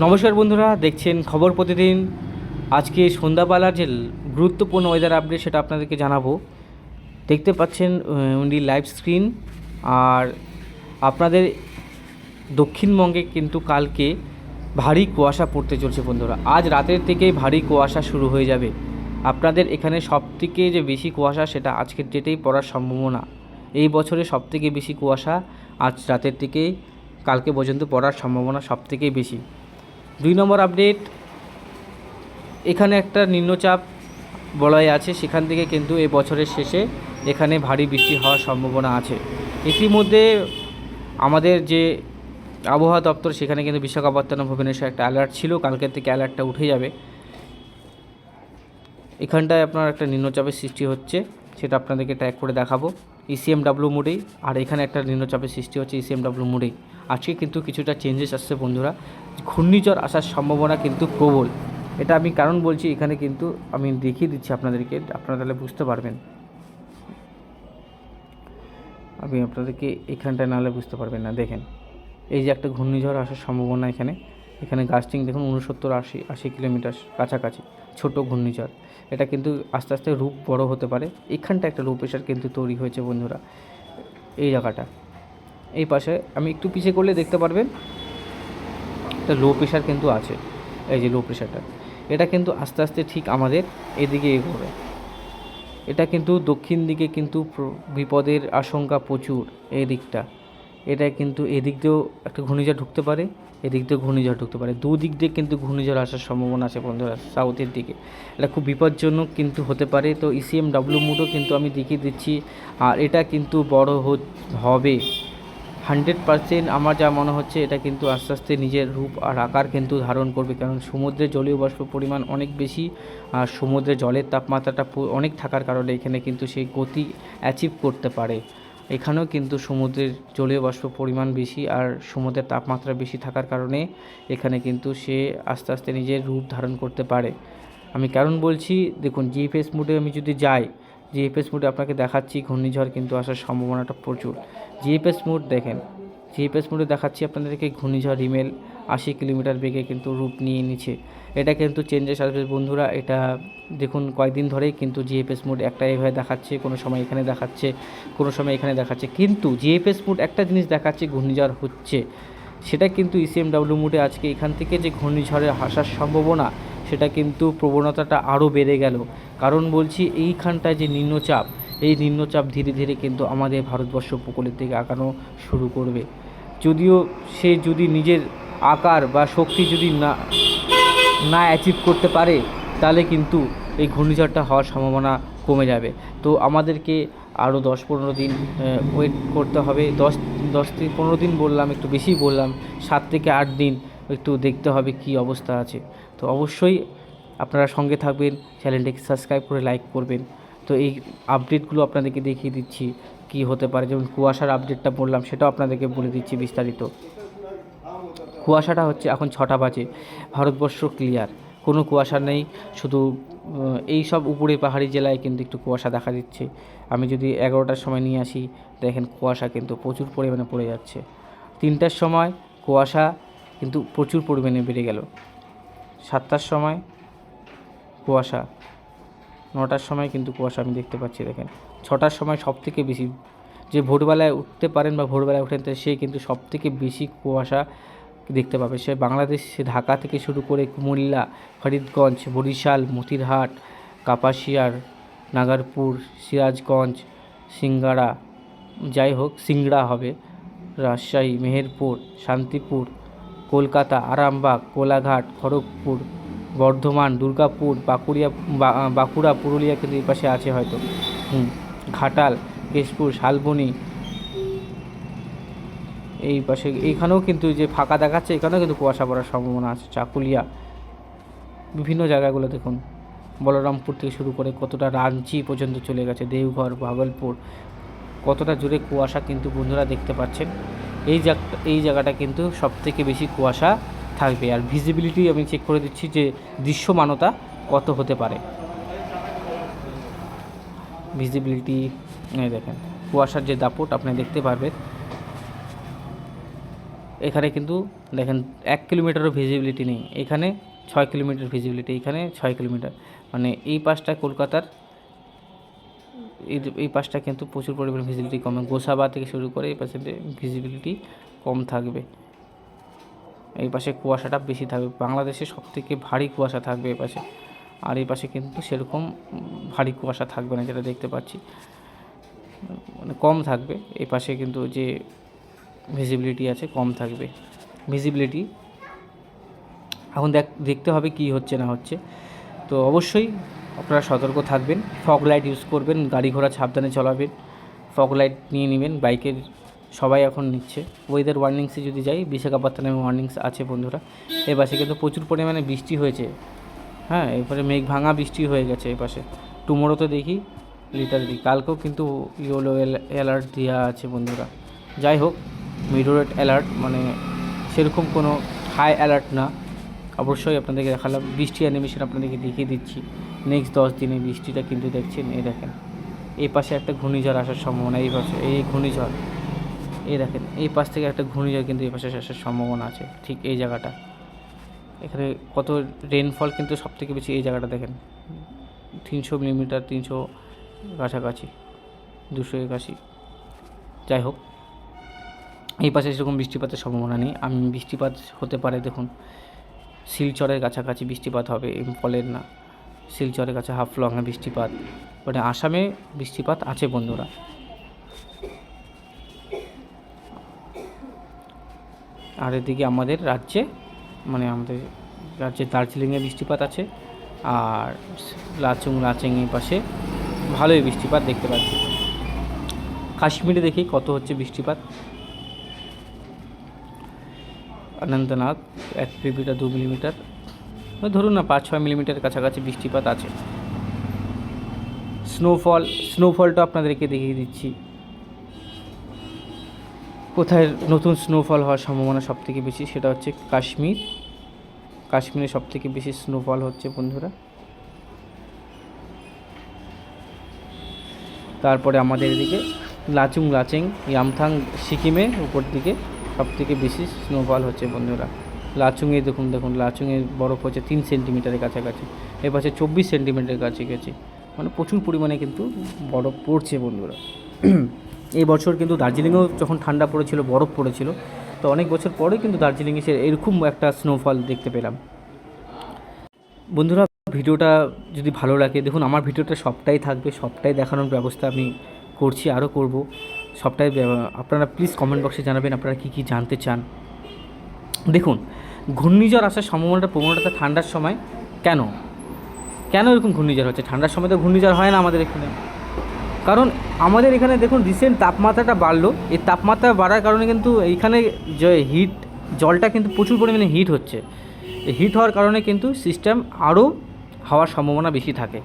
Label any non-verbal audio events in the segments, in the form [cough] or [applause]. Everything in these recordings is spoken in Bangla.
নমস্কার বন্ধুরা, দেখছেন খবর প্রতিদিন। আজকে সন্ধ্যাবেলার যে গুরুত্বপূর্ণ ওয়েদার আপডেট সেটা আপনাদেরকে জানাব। দেখতে পাচ্ছেন উনি লাইভ স্ক্রিন আর আপনাদের দক্ষিণবঙ্গে কিন্তু কালকে ভারী কুয়াশা পড়তে চলছে বন্ধুরা। আজ রাতের থেকেই ভারী কুয়াশা শুরু হয়ে যাবে। আপনাদের এখানে সবথেকে যে বেশি কুয়াশা সেটা আজকের ডেটেই পড়ার সম্ভাবনা। এই বছরে সবথেকে বেশি কুয়াশা আজ রাতের থেকেই, কালকে পর্যন্ত পড়ার সম্ভাবনা সবথেকেই বেশি। দুই নম্বর আপডেট এখানে একটা নিম্নচাপ বলয় আছে, সেখান থেকে কিন্তু এ বছরের শেষে এখানে ভারী বৃষ্টি হওয়ার সম্ভাবনা আছে। ইতিমধ্যে আমাদের যে আবহাওয়া দপ্তর, সেখানে কিন্তু বিশাখাপত্তনম, ভুবনেশ্বর একটা অ্যালার্ট ছিল, কালকের থেকে অ্যালার্টটা উঠে যাবে। এখানটায় আপনার একটা নিম্নচাপের সৃষ্টি হচ্ছে। সেটা আপনাদেরকে ট্র্যাক করে দেখাবো। E ইসিএমডাব্লিউ মোডেই আর এখানে একটা নিম্নচাপের সৃষ্টি হচ্ছে E ইসিএমডাব্লিউ মোডেই আজকে কিন্তু কিছুটা চেঞ্জেস আসছে বন্ধুরা। ঘূর্ণিঝড় আসার সম্ভাবনা কিন্তু প্রবল। এটা আমি কারণ বলছি, এখানে কিন্তু আমি দেখিয়ে দিচ্ছি আপনাদেরকে, আপনারা তাহলে বুঝতে পারবেন। আমি আপনাদেরকে এখানটায় নাহলে বুঝতে পারবেন না। দেখেন, এই যে একটা ঘূর্ণিঝড় আসার সম্ভাবনা এখানে। এখানে গাস্টিং দেখুন উনসত্তর আশি আশি কিলোমিটার কাছাকাছি, ছোট ঘূর্ণিঝড়। এটা কিন্তু আস্তে আস্তে রূপ বড় হতে পারে। এখানটা একটা লো প্রেশার কিন্তু তৈরি হয়েছে বন্ধুরা, এই জায়গাটা। এই পাশে আমি একটু পিছিয়ে করলে দেখতে পারবেন, একটা লো প্রেশার কিন্তু আছে, এই যে লো প্রেশারটা এটা কিন্তু আস্তে আস্তে ঠিক আমাদের এদিকে এগোবে। এটা কিন্তু দক্ষিণ দিকে কিন্তু বিপদের আশঙ্কা প্রচুর এই দিকটা। এটা কিন্তু এদিক দিয়েও একটা ঘূর্ণিঝড় ঢুকতে পারে, এদিক দিয়েও ঘূর্ণিঝড় ঢুকতে পারে। দুদিক দিয়ে কিন্তু ঘূর্ণিঝড় আসার সম্ভাবনা আছে বন্ধুরা, সাউথের দিকে। এটা খুব বিপজ্জনক কিন্তু হতে পারে। তো ইসিএম ডাব্লিউ মুডও কিন্তু আমি দেখিয়ে দিচ্ছি। আর এটা কিন্তু বড় হবে। হান্ড্রেড পারসেন্ট আমার যা মনে হচ্ছে, এটা কিন্তু আস্তে আস্তে নিজের রূপ আর আকার কিন্তু ধারণ করবে। কারণ সমুদ্রে জলীয় বাষ্প পরিমাণ অনেক বেশি, আর সমুদ্রে জলের তাপমাত্রাটা অনেক থাকার কারণে এখানে কিন্তু সেই গতি অ্যাচিভ করতে পারে। এখানেও কিন্তু সমুদ্রের জলীয় বাষ্প পরিমাণ বেশি আর সমুদ্রের তাপমাত্রা বেশি থাকার কারণে এখানে কিন্তু সে আস্তে আস্তে নিজের রূপ ধারণ করতে পারে। আমি কারণ বলছি, দেখুন জিএফএস মোডে আমি যদি যাই জিএফএস মোডে আপনাকে দেখাচ্ছি, ঘূর্ণিঝড় কিন্তু আসার সম্ভাবনাটা প্রচুর। জিএফএস মোড দেখেন জিএফএস মোডে দেখাচ্ছি আপনাদেরকে ঘূর্ণিঝড় রিমেল আশি কিলোমিটার বেগে কিন্তু রূপ নিয়ে নিচ্ছে। এটা কিন্তু চেঞ্জেস আসবে বন্ধুরা এটা দেখুন কয়েকদিন ধরেই কিন্তু জিএফএস মোড একটা এভাবে দেখাচ্ছে, কোনো সময় এখানে দেখাচ্ছে, কোনো সময় এখানে দেখাচ্ছে। কিন্তু জিএফএস মোড একটা জিনিস দেখাচ্ছে, ঘূর্ণিঝড় হচ্ছে। সেটা কিন্তু E ইসিএমডাব্লিউ মোডে আজকে এখান থেকে যে ঘূর্ণিঝড়ের আসার সম্ভাবনা, সেটা কিন্তু প্রবণতাটা আরও বেড়ে গেল। কারণ বলছি এইখানটায় যে নিম্নচাপ, এই নিম্নচাপ ধীরে ধীরে কিন্তু আমাদের ভারতবর্ষ উপকূলের দিকে আঁকানো শুরু করবে। যদিও সে যদি নিজের আকার বা শক্তি যদি না না অ্যাচিভ করতে পারে, তাহলে কিন্তু এই ঘূর্ণিঝড়টা হওয়ার সম্ভাবনা কমে যাবে। তো আমাদেরকে আরও দশ পনেরো দিন ওয়েট করতে হবে। দশ দশ থেকে পনেরো দিন বললাম, একটু বেশি বললাম, সাত থেকে আট দিন একটু দেখতে হবে কি অবস্থা আছে। তো অবশ্যই আপনারা সঙ্গে থাকবেন, চ্যানেলটিকে সাবস্ক্রাইব করে লাইক করবেন। তো এই আপডেটগুলো আপনাদেরকে দেখিয়ে দিচ্ছি, কি হতে পারে। যেমন কুয়াশার আপডেটটা বললাম, সেটাও আপনাদেরকে বলে দিচ্ছি বিস্তারিত। কুয়াশাটা হচ্ছে এখন ছটা বাজে। ভারতবর্ষ ক্লিয়ার কোনো কুয়াশা নেই, শুধু এই সব উপরে পাহাড়ি জেলায় কিন্তু একটু কুয়াশা দেখা দিচ্ছে। আমি যদি এগারোটার সময় নিয়ে আসি, দেখেন কুয়াশা কিন্তু প্রচুর পরিমাণে পড়ে যাচ্ছে। তিনটার সময় কুয়াশা কিন্তু প্রচুর পরিমাণে বেড়ে গেল। সাতটার সময় কুয়াশা, নটার সময় কিন্তু কুয়াশা আমি দেখতে পাচ্ছি, দেখেন। ছটার সময় সব থেকে বেশি, যে ভোরবেলায় উঠতে পারেন বা ভোরবেলায় উঠেন সে কিন্তু সব থেকে বেশি কুয়াশা দেখতে পাবে। সে বাংলাদেশ ঢাকা থেকে শুরু করে কুমিল্লা, ফরিদগঞ্জ, বরিশাল, মতিরহাট, কাপাসিয়ার, নাগারপুর, সিরাজগঞ্জ, সিঙ্গারা, যাই হোক সিংড়া হবে। রাজশাহী, মেহেরপুর, শান্তিপুর, কলকাতা, আরামবাগ, কোলাঘাট, খড়গপুর, বর্ধমান, দুর্গাপুর, বাঁকুড়িয়া বাঁকুড়া, পুরুলিয়া কিন্তু এই পাশে আছে হয়তো। ঘাটাল, কেশপুর, শালবনি এই পাশে এইখানেও কিন্তু যে ফাঁকা দেখাচ্ছে, এখানেও কিন্তু কুয়াশা পড়ার সম্ভাবনা আছে, চাকুলিয়া। বিভিন্ন জায়গাগুলো দেখুন, বলরামপুর থেকে শুরু করে কতটা রাঞ্চি পর্যন্ত চলে গেছে, দেওঘর, ভাগলপুর, কতটা জুড়ে কুয়াশা কিন্তু বন্ধুরা দেখতে পাচ্ছেন। এই জায়গা এই জায়গাটা কিন্তু সব থেকে বেশি কুয়াশা থাকবে। আর ভিজিবিলিটি আমি চেক করে দিচ্ছি যে দৃশ্যমানতা কত হতে পারে। ভিজিবিলিটি দেখেন, কুয়াশার যে দাপট আপনি দেখতে পারবেন। এখানে কিন্তু দেখেন এক কিলোমিটারও ভিজিবিলিটি নেই। এখানে ছয় কিলোমিটার ভিজিবিলিটি এখানে ছয় কিলোমিটার। মানে এই পাশটা কলকাতার, এই এই পাশটা কিন্তু প্রচুর পরিমাণে ভিজিবিলিটি কমে। গোসাবা থেকে শুরু করে এই পাশে ভিজিবিলিটি কম থাকবে। এই পাশে কুয়াশাটা বেশি থাকবে। বাংলাদেশে সব থেকে ভারী কুয়াশা থাকবে এই পাশে। আর এই পাশে কিন্তু সেরকম ভারী কুয়াশা থাকবে না যেটা দেখতে পাচ্ছি। মানে কম থাকবে। এই পাশে কিন্তু যে ভিজিবিলিটি আছে, কম থাকবে। ভিজিবিলিটি এখন দেখ, দেখতে হবে কি হচ্ছে না হচ্ছে। তো অবশ্যই আপনারা সতর্ক থাকবেন ফগ লাইট ইউজ করবেন, গাড়ি ঘোড়া সাবধানে চলাবেন ফগ লাইট নিয়ে নেবেন বাইকের সবাই এখন নিচ্ছে। ওয়েদার ওয়ার্নিংসে যদি যাই বিশাখাপত্তনমে ওয়ার্নিংস আছে বন্ধুরা। এ পাশে কিন্তু প্রচুর পরিমাণে বৃষ্টি হয়েছে। হ্যাঁ এরপরে মেঘ ভাঙা বৃষ্টি হয়ে গেছে এই পাশে। টুমোরো তো দেখি লিটারলি কালকেও কিন্তু ইয়েলো অ্যালার্ট দেওয়া আছে বন্ধুরা। যাই হোক মিডোরেট অ্যালার্ট মানে সেরকম কোনো হাই অ্যালার্ট না। অবশ্যই আপনাদেরকে দেখালাম, বৃষ্টি অ্যানিমেশন আপনাদেরকে দেখিয়ে দিচ্ছি। নেক্সট দশ দিনে বৃষ্টিটা কিন্তু দেখছেন, এই দেখেন। এই পাশে একটা ঘূর্ণিঝড় আসার সম্ভাবনা, এই পাশে, এই ঘূর্ণিঝড়। এই দেখেন, এই পাশ থেকে একটা ঘূর্ণিঝড় কিন্তু এই পাশে আসার সম্ভাবনা আছে, ঠিক এই জায়গাটা। এখানে কত রেনফল কিন্তু সব থেকে বেশি এই জায়গাটা দেখেন। তিনশো মিলিমিটার তিনশো কাছাকাছি, দুশো একাশি। যাই হোক। এই পাশে সেরকম বৃষ্টিপাতের সম্ভাবনা নেই। আমি বৃষ্টিপাত হতে পারে, দেখুন, শিলচরের কাছাকাছি বৃষ্টিপাত হবে ফলের না। শিলচরের কাছে হাফ হাফলংয়ে বৃষ্টিপাত। মানে আসামে বৃষ্টিপাত আছে, বন্ধুরা। আর এদিকে আমাদের রাজ্যে মানে আমাদের রাজ্যে দার্জিলিংয়ে বৃষ্টিপাত আছে, আর লাচুং, লাচেং এই পাশে ভালোই বৃষ্টিপাত দেখতে পাচ্ছি। কাশ্মীরে দেখি কত হচ্ছে বৃষ্টিপাত। অনন্তনাগ, এক মিলিমিটার দু মিলিমিটার। ধরুন না পাঁচ ছয় মিলিমিটার কাছাকাছি বৃষ্টিপাত আছে। স্নোফল স্নোফলটা আপনাদেরকে দেখিয়ে দিচ্ছি। কোথায় নতুন স্নোফল হওয়ার সম্ভাবনা সব থেকে বেশি সেটা হচ্ছে কাশ্মীর। কাশ্মীরে সব থেকে বেশি স্নোফল হচ্ছে, বন্ধুরা। তারপরে আমাদের এদিকে লাচুং লাচেং ইয়ামথাং, সিকিমে, উপর দিকে। সব থেকে বেশি স্নোফল হচ্ছে বন্ধুরা। লাচুংয়ে দেখুন দেখুন, লাচুংয়ে বরফ হচ্ছে তিন সেন্টিমিটারের কাছাকাছি এ পাশে চব্বিশ সেন্টিমিটারের কাছে গেছে মানে প্রচুর পরিমাণে কিন্তু বরফ পড়ছে বন্ধুরা। [clears throat] এই বছর কিন্তু দার্জিলিংয়েও যখন ঠান্ডা পড়েছিল, বরফ পড়েছিল, তো অনেক বছর পরে কিন্তু দার্জিলিংয়ে সে এরকম একটা স্নোফল দেখতে পেলাম। বন্ধুরা, ভিডিওটা যদি ভালো লাগে, দেখুন, আমার ভিডিওটা সবটাই থাকবে, সবটাই দেখানোর ব্যবস্থা আমি করছি, আরও করব। সবটাই আপনারা প্লিজ কমেন্ট বক্সে জানাবেন, আপনারা কী কী জানতে চান। দেখুন, ঘূর্ণিঝড় আসার সম্ভাবনাটা প্রবণতা ঠান্ডার সময়, কেন? কেন এরকম ঘূর্ণিঝড় হচ্ছে? ঠান্ডার সময় তো ঘূর্ণিঝড় হয় না আমাদের এখানে। কারণ আমাদের এখানে দেখুন রিসেন্ট তাপমাত্রাটা বাড়লো। এই তাপমাত্রা বাড়ার কারণে কিন্তু এইখানে যে হিট জলটা কিন্তু প্রচুর পরিমাণে হিট হচ্ছে। হিট হওয়ার কারণে কিন্তু সিস্টেম আরও হওয়ার সম্ভাবনা বেশি থাকে।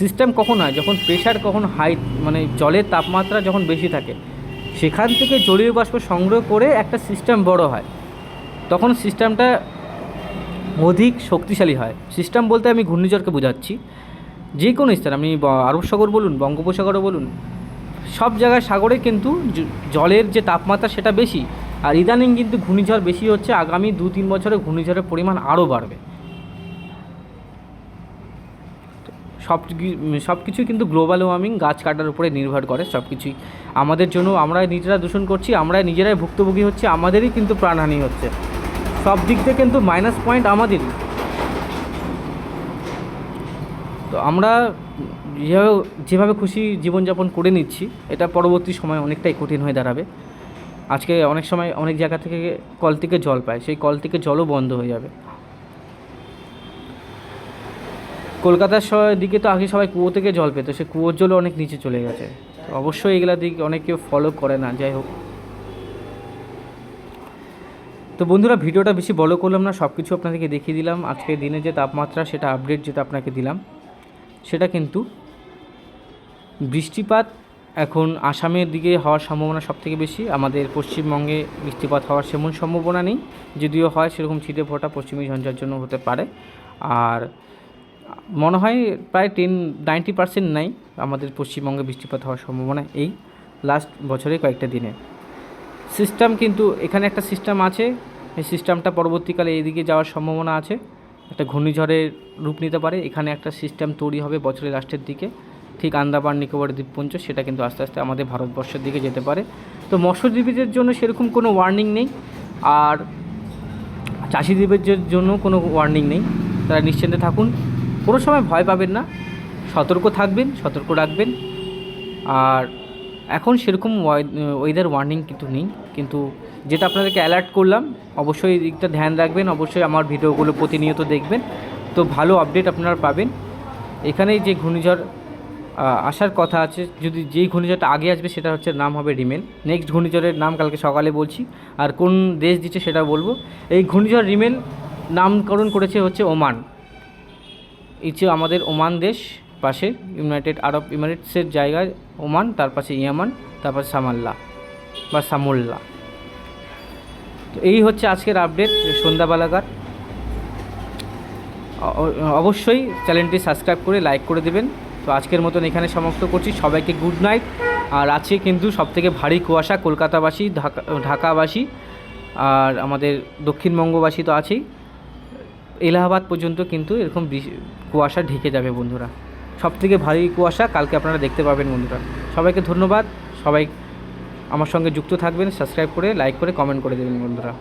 সিস্টেম কখন হয়? যখন প্রেশার কখন হাই মানে জলের তাপমাত্রা যখন বেশি থাকে, সেখান থেকে জলীয় বাষ্প সংগ্রহ করে একটা সিস্টেম বড় হয়। তখন সিস্টেমটা অধিক শক্তিশালী হয়। সিস্টেম বলতে আমি ঘূর্ণিঝড়কে বোঝাচ্ছি। যে কোনো স্থান আপনি আরব সাগর বলুন, বঙ্গোপসাগরও বলুন, সব জায়গায় সাগরে কিন্তু জলের যে তাপমাত্রা সেটা বেশি। আর ইদানিং কিন্তু ঘূর্ণিঝড় বেশি হচ্ছে, আগামী দু তিন বছরে ঘূর্ণিঝড়ের পরিমাণ আরও বাড়বে। সব সব কিছুই কিন্তু গ্লোবাল ওয়ার্মিং গাছ কাটার উপরে নির্ভর করে সব কিছুই। আমাদের জন্য আমরা নিজেরা দূষণ করছি আমরা নিজেরাই ভুক্তভোগী হচ্ছে, আমাদেরই কিন্তু প্রাণহানি হচ্ছে। সব দিক থেকে কিন্তু মাইনাস পয়েন্ট আমাদেরই। তো আমরা যেভাবে যেভাবে খুশি জীবনযাপন করে নিচ্ছি, এটা পরবর্তী সময় অনেকটাই কঠিন হয়ে দাঁড়াবে। আজকে অনেক সময় অনেক জায়গা থেকে কল থেকে জল পায়, সেই কল থেকে জলও বন্ধ হয়ে যাবে। কলকাতার দিকে তো আগে সবাই কুয়ো থেকে জল পেতো, সে কুয়োর জলও অনেক নিচে চলে গেছে। অবশ্যই এগুলা দিক অনেক ফলো করে না, যাই হোক। তো বন্ধুরা, ভিডিওটা বেশি বড় করলাম না সব কিছু আপনাদেরকে দেখিয়ে দিলাম। আজকের দিনে যে তাপমাত্রা, সেটা আপডেট যেটা আপনাকে দিলাম, সেটা কিন্তু বৃষ্টিপাত এখন আসামের দিকে হওয়ার সম্ভাবনা সব থেকে বেশি। আমাদের পশ্চিমবঙ্গে বৃষ্টিপাত হওয়ার সেমন সম্ভাবনা নেই, যদিও হয় সেরকম ছিটে ফোটা পশ্চিমী ঝঞ্ঝার জন্য হতে পারে। আর মনে হয় প্রায় টেন নাইনটি পার্সেন্ট নাই আমাদের পশ্চিমবঙ্গে বৃষ্টিপাত হওয়ার সম্ভাবনা এই লাস্ট বছরে কয়েকটা দিনে। সিস্টেম কিন্তু এখানে একটা সিস্টেম আছে, এই সিস্টেমটা পরবর্তীকালে এইদিকে যাওয়ার সম্ভাবনা আছে। একটা ঘূর্ণিঝড়ের রূপ নিতে পারে, এখানে একটা সিস্টেম তৈরি হবে বছরের লাস্টের দিকে। ঠিক আন্দামান, নিকোবর দ্বীপপুঞ্জ, সেটা কিন্তু আস্তে আস্তে আমাদের ভারতবর্ষের দিকে যেতে পারে। তো মৎস্যজীবীদের জন্য সেরকম কোনো ওয়ার্নিং নেই, আর চাষিজীবীদের জন্য কোনো ওয়ার্নিং নেই। তারা নিশ্চিন্তে থাকুন। কোনো সময় ভয় পাবেন না। সতর্ক থাকবেন, সতর্ক রাখবেন। আর এখন সেরকম ওয়েদার ওয়ার্নিং কিন্তু নেই। কিন্তু যেটা আপনাদেরকে অ্যালার্ট করলাম, অবশ্যই দিকটা ধ্যান রাখবেন। অবশ্যই আমার ভিডিওগুলো প্রতিনিয়ত দেখবেন। তো ভালো আপডেট আপনারা পাবেন। এখানে যে ঘূর্ণিঝড় আসার কথা আছে, যদি যেই ঘূর্ণিঝড়টা আগে আসবে সেটা হচ্ছে নাম হবে রিমেল। নেক্সট ঘূর্ণিঝড়ের নাম কালকে সকালে বলছি। আর কোন দেশ দিচ্ছে সেটা বলব। এই ঘূর্ণিঝড় রিমেল নামকরণ করেছে হচ্ছে ওমান। এই আমাদের ওমান দেশ পাশে ইউনাইটেড আরব ইমিরেটসের জায়গায় ওমান, তার পাশে ইয়ামান তারপর সামাল্লা বা সামুল্লা। তো এই হচ্ছে আজকের আপডেট সন্ধ্যাবেলাকার। অবশ্যই চ্যানেলটি সাবস্ক্রাইব করে লাইক করে দেবেন। তো আজকের মতন এখানে সমাপ্ত করছি। সবাইকে গুড নাইট আর আছে কিন্তু সবথেকে ভারী কুয়াশা কলকাতাবাসী, ঢাকা, ঢাকাবাসী, আর আমাদের দক্ষিণবঙ্গবাসী তো আছেই। এলাহাবাদ পর্যন্ত কিন্তু এরকম কুয়াশা ঢেকে যাবে বন্ধুরা। সব থেকে ভারী কুয়াশা কালকে আপনারা দেখতে পাবেন বন্ধুরা। সবাইকে ধন্যবাদ। সবাই আমার সঙ্গে যুক্ত থাকবেন, সাবস্ক্রাইব করে লাইক করে কমেন্ট করে দেবেন বন্ধুরা।